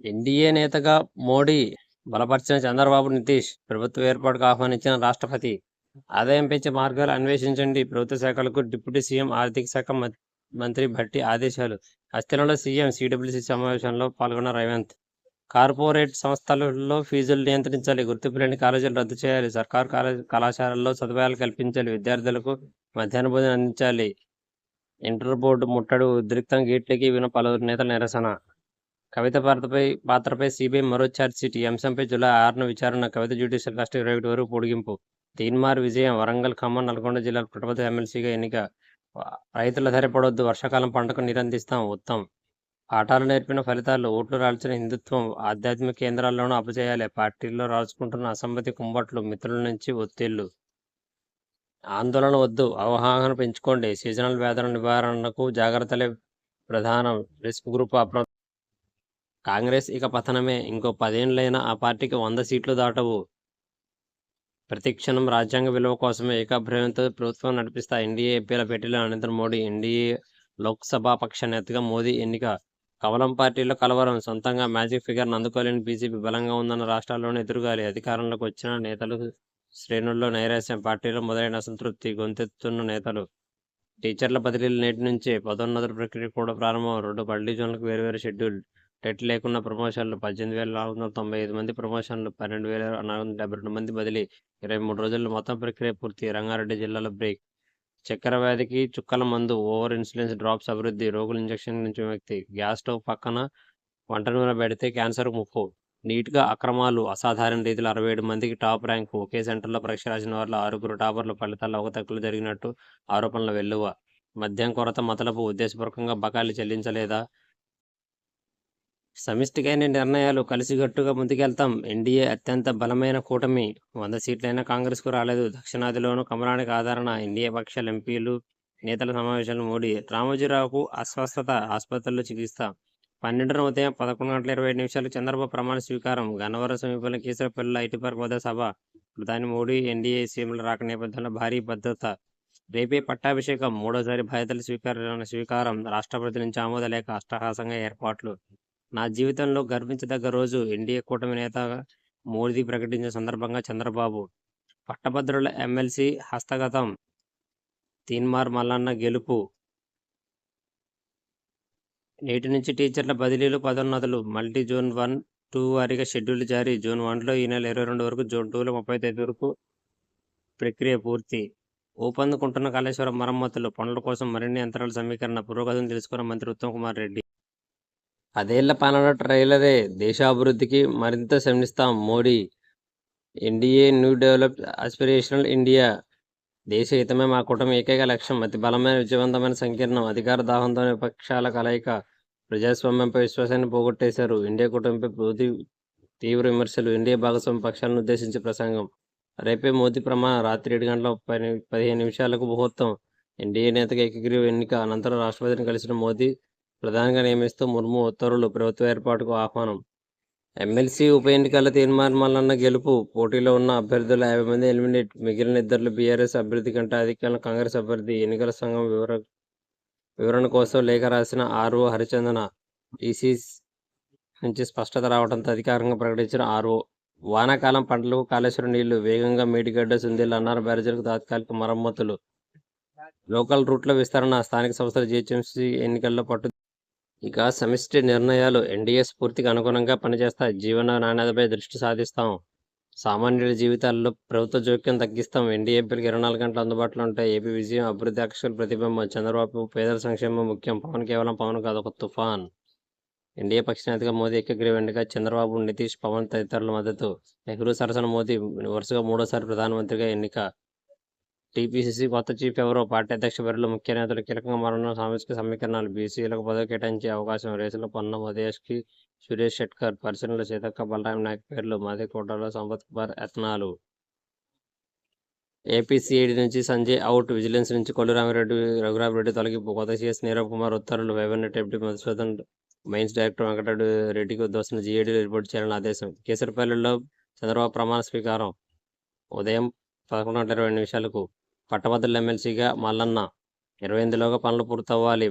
NDA నేతగా మోడీ బలపరిచిన చంద్రబాబు నితీష్ ప్రభుత్వ ఏర్పాటుకు ఆహ్వానించిన రాష్ట్రపతి ఆదాయం పెంచే మార్గాలు అన్వేషించండి. ప్రభుత్వ శాఖలకు డిప్యూటీ సీఎం ఆర్థిక శాఖ మంత్రి భట్టి ఆదేశాలు. అస్థిరంలో సీఎం సిడబ్ల్యూసీ సమావేశంలో పాల్గొన్న రేవంత్. కార్పొరేట్ సంస్థలలో ఫీజులు నియంత్రించాలి. గుర్తింపు లేని కాలేజీలు రద్దు చేయాలి. సర్కారు కాలేజ్ కళాశాలల్లో సదుపాయాలు కల్పించాలి. విద్యార్థులకు మధ్యాహ్న భోజనం అందించాలి. Inter board ముట్టడు. ఉద్రిక్తం గేట్లకి విన పలువురు నేతల నిరసన. కవిత పాత్రపై పాత్రపై సిబిఐ మరో ఛార్జ్షీట్ ఈ అంశంపై జులై ఆరున విచారణ కవిత జ్యుడిషియల్ లాస్ట్ ఇరవై ఒకటి వరకు పొడిగింపు. తీన్మార్ విజయం వరంగల్ ఖమ్మం నల్గొండ జిల్లాల పుట్టపతి ఎమ్మెల్సీగా ఎన్నిక. రైతుల ధర పడవద్దు వర్షాకాలం పంటకు నిరందిస్తాం ఉత్తమ్. పాఠాలు నేర్పిన ఫలితాలు ఓట్లు రాల్చిన హిందుత్వం ఆధ్యాత్మిక కేంద్రాల్లోనూ అపజేయాలి పార్టీల్లో రాల్చుకుంటున్న అసమ్మతి కుంబట్లు మిత్రుల నుంచి ఒత్తిళ్ళు. ఆందోళన వద్దు అవగాహన పెంచుకోండి సీజనల్ వ్యాధుల నివారణకు జాగ్రత్తలే ప్రధానం రిస్క్ గ్రూప్ అప్ర కాంగ్రెస్ ఇక పతనమే. ఇంకో పదేండ్లైనా ఆ పార్టీకి వంద సీట్లు దాటవు. ప్రతిక్షణం రాజ్యాంగ విలువ కోసమే ఏకాభిప్రాయంతో ప్రభుత్వం నడిపిస్తా ఎన్డీఏ ఎంపీల భేటీలో నరేంద్ర మోడీ ఎన్డీఏ లోక్సభ పక్ష నేతగా మోదీ ఎన్నిక. కవలం పార్టీలో కలవరం. సొంతంగా మ్యాజిక్ ఫిగర్ను అందుకోలేని బీజేపీ బలంగా ఉందన్న రాష్ట్రాల్లోనే ఎదురుగాలి. అధికారంలోకి వచ్చిన నేతలు శ్రేణుల్లో నైరాశ్యం పార్టీలో మొదలైన అసంతృప్తి గొంతెత్తున్న నేతలు. టీచర్ల బదిలీలు నేటి నుంచే. పదోన్నతుల ప్రక్రియ కూడా ప్రారంభం. రెండు బల్డీ జోన్లకు వేరువేరు షెడ్యూల్. టెట్ లేకున్న ప్రమోషన్లు పద్దెనిమిది వేల నాలుగు వందల తొంభై ఐదు మంది ప్రమోషన్లు పన్నెండు వేల నాలుగు వందల డెబ్బై రెండు మంది బదిలీ. ఇరవై మూడు రోజుల్లో మొత్తం ప్రక్రియ పూర్తి. రంగారెడ్డి జిల్లాలో బ్రేక్. చక్కెర వ్యాధికి చుక్కల మందు ఓవర్ ఇన్సులిన్స్ డ్రాప్స్ అభివృద్ధి రోగుల ఇంజక్షన్ నుంచి వ్యక్తి. గ్యాస్ స్టవ్ పక్కన వంట నూనె పెడితే క్యాన్సర్ ముప్పు. నీట్గా అక్రమాలు అసాధారణ రీతిలో అరవై ఏడు మందికి టాప్ ర్యాంకు. ఒకే సెంటర్లో పరీక్ష రాసిన వారిలో ఆరుగురు టాపర్ల ఫలితాల్లో అవతక్కులు జరిగినట్టు ఆరోపణల వెల్లువ. మద్యం కొరత మతలపు ఉద్దేశపూర్వకంగా బకాయిలు చెల్లించలేదా? సమిష్టికైన నిర్ణయాలు కలిసిగట్టుగా ముందుకెళ్తాం. ఎన్డీఏ అత్యంత బలమైన కూటమి. వంద సీట్లైనా కాంగ్రెస్కు రాలేదు. దక్షిణాదిలోనూ కమలానికి ఆదరణ. ఎన్డీఏ పక్షాల ఎంపీలు నేతల సమావేశాలు మోడీ. రామోజీరావుకు అస్వస్థత. ఆసుపత్రిలో చికిత్స. పన్నెండున ఉదయం పదకొండు గంటల ఇరవై ఐదు నిమిషాలకు చంద్రబాబు ప్రమాణ స్వీకారం. గన్నవరం సమీపంలో కేసరపల్లిలో ఐటీ పార్క్ వద్ద సభ. ప్రధాని మోడీ ఎన్డీఏ సీఎంల రాక నేపథ్యంలో భారీ భద్రత. రేపే పట్టాభిషేకం. మూడోసారి బాధ్యతల స్వీకారం స్వీకారం. రాష్ట్రపతి నుంచి ఆమోద లేఖ అష్టహాసంగా ఏర్పాట్లు. నా జీవితంలో గర్వించదగ్గ రోజు ఎన్డీఏ కూటమి నేతగా మోదీ ప్రకటించిన సందర్భంగా చంద్రబాబు పట్టభద్రుల ఎమ్మెల్సీ హస్తగతం తీన్మార్ మల్లన్న గెలుపు. నేటి నుంచి టీచర్ల బదిలీలు పదోన్నతులు మల్టీ జోన్ వన్ టూ వారీగా షెడ్యూల్ జారీ. జోన్ వన్లో ఈ నెల ఇరవై రెండు వరకు జోన్ టూలో ముప్పై తేదీ వరకు ప్రక్రియ పూర్తి. ఊపందుకుంటున్న కాళేశ్వరం మరమ్మతులు పనుల కోసం మరిన్ని యంత్రాల సమీకరణ పురోగతిని తెలుసుకున్న మంత్రి ఉత్తమ్ కుమార్ రెడ్డి. అదేళ్ళ పాలన ట్రైలరే. దేశాభివృద్ధికి మరింత శ్రమిస్తాం Modi. NDA new develop aspirational India. దేశ హితమే మా కూటమి ఏకైక లక్ష్యం. అతి బలమైన విజయవంతమైన సంకీర్ణం. అధికార దాహంతో విపక్షాల కలయిక. ప్రజాస్వామ్యంపై విశ్వాసాన్ని పోగొట్టేశారు. ఇండియా కూటమిపై మోదీ తీవ్ర విమర్శలు. ఇండియా భాగస్వామ్య పక్షాలను ఉద్దేశించి ప్రసంగం. రేపే మోదీ ప్రమాణం. రాత్రి ఏడు గంటల పది పదిహేను నిమిషాలకు ముహూర్తం ఎన్డీఏ నేతగా ఏకగ్రీవ ఎన్నిక. అనంతరం రాష్ట్రపతిని కలిసిన మోదీ ప్రధానిగా నియమిస్తూ ముర్ము ఉత్తర్వులు ప్రభుత్వ ఏర్పాటుకు ఆహ్వానం. ఎమ్మెల్సీ ఉప ఎన్నికల తీర్మానాలన్న గెలుపు పోటీలో ఉన్న అభ్యర్థుల యాభై మంది ఎలిమినేట్ మిగిలిన ఇద్దరు బీఆర్ఎస్ అభ్యర్థి కంటే అధికంగా కాంగ్రెస్ అభ్యర్థి ఎన్నికల సంఘం వివర వివరణ కోసం లేఖ రాసిన ఆర్ఓ హరిచందన ఈసీ నుంచి స్పష్టత రావడంతో అధికారికంగా ప్రకటించిన ఆర్ఓ వానాకాలం పంటలకు కాళేశ్వరం నీళ్ళు వేగంగా మేడిగడ్డ సుందేలు అన్నారు బ్యారేజీలకు తాత్కాలిక మరమ్మతులు. లోకల్ రూట్ల విస్తరణ స్థానిక సంస్థల జిహెచ్ఎంసీ ఎన్నికల్లో పట్టు ఇక సమిష్టి నిర్ణయాలు ఎన్డీఏ స్ఫూర్తికి అనుగుణంగా పనిచేస్తాయి. జీవన నాణ్యతపై దృష్టి సాధిస్తాం. సామాన్యుల జీవితాల్లో ప్రభుత్వ జోక్యం తగ్గిస్తాం. ఎన్డీఏ ఎంపీలకు ఇరవై నాలుగు గంటలు అందుబాటులో ఉంటాయి ఏపీ విజయం అభివృద్ధి అక్షర ప్రతిబింబం చంద్రబాబు పేదల సంక్షేమం ముఖ్యం. పవన్ కేవలం పవన్ కాదు ఒక తుఫాన్. ఎన్డీఏ పక్ష నేతగా మోదీ ఏకగ్రీవ చంద్రబాబు నితీష్ పవన్ తదితరుల మద్దతు. నెహ్రూ సరసన మోదీ వరుసగా మూడోసారి ప్రధానమంత్రిగా ఎన్నిక. టీపీసీసీ కొత్త చీఫ్ ఎవరో? పార్టీ అధ్యక్ష బరిలో ముఖ్య నేతలు కీలకంగా మారనున్న సామాజిక సమీకరణాలు బీసీలకు పదవి కేటాయించే అవకాశం రేసులో పొన్నం ఉదయష్కి సురేష్ షెట్కర్ పరిశీలనలో సీతక్క బలరాం నాయక్ పేర్లు మాదే కోటలో సంపత్ కుమార్ యత్నాలు. ఏపీసీఐడి నుంచి సంజయ్ అవుట్ విజిలెన్స్ నుంచి కొల్లు రామిరెడ్డి రఘురామిరెడ్డి తొలగింపు కొత్త సీఎస్ నీరవ్ కుమార్ ఉత్తర్వులు వైవన్నెట్ MP Madhusudan mines director Venkatareddy రెడ్డికి ఉద్దోసిన జీఏడీలో రిపోర్ట్ చేయాలని ఆదేశం. కేసరిపల్లిలో చంద్రబాబు ప్రమాణ స్వీకారం. ఉదయం పదకొండు గంటల ఇరవై నిమిషాలకు పట్టభద్రుల ఎమ్మెల్సీగా మల్లన్న ఇరవై ఎనిమిదిలోగా పనులు పూర్తవ్వాలి.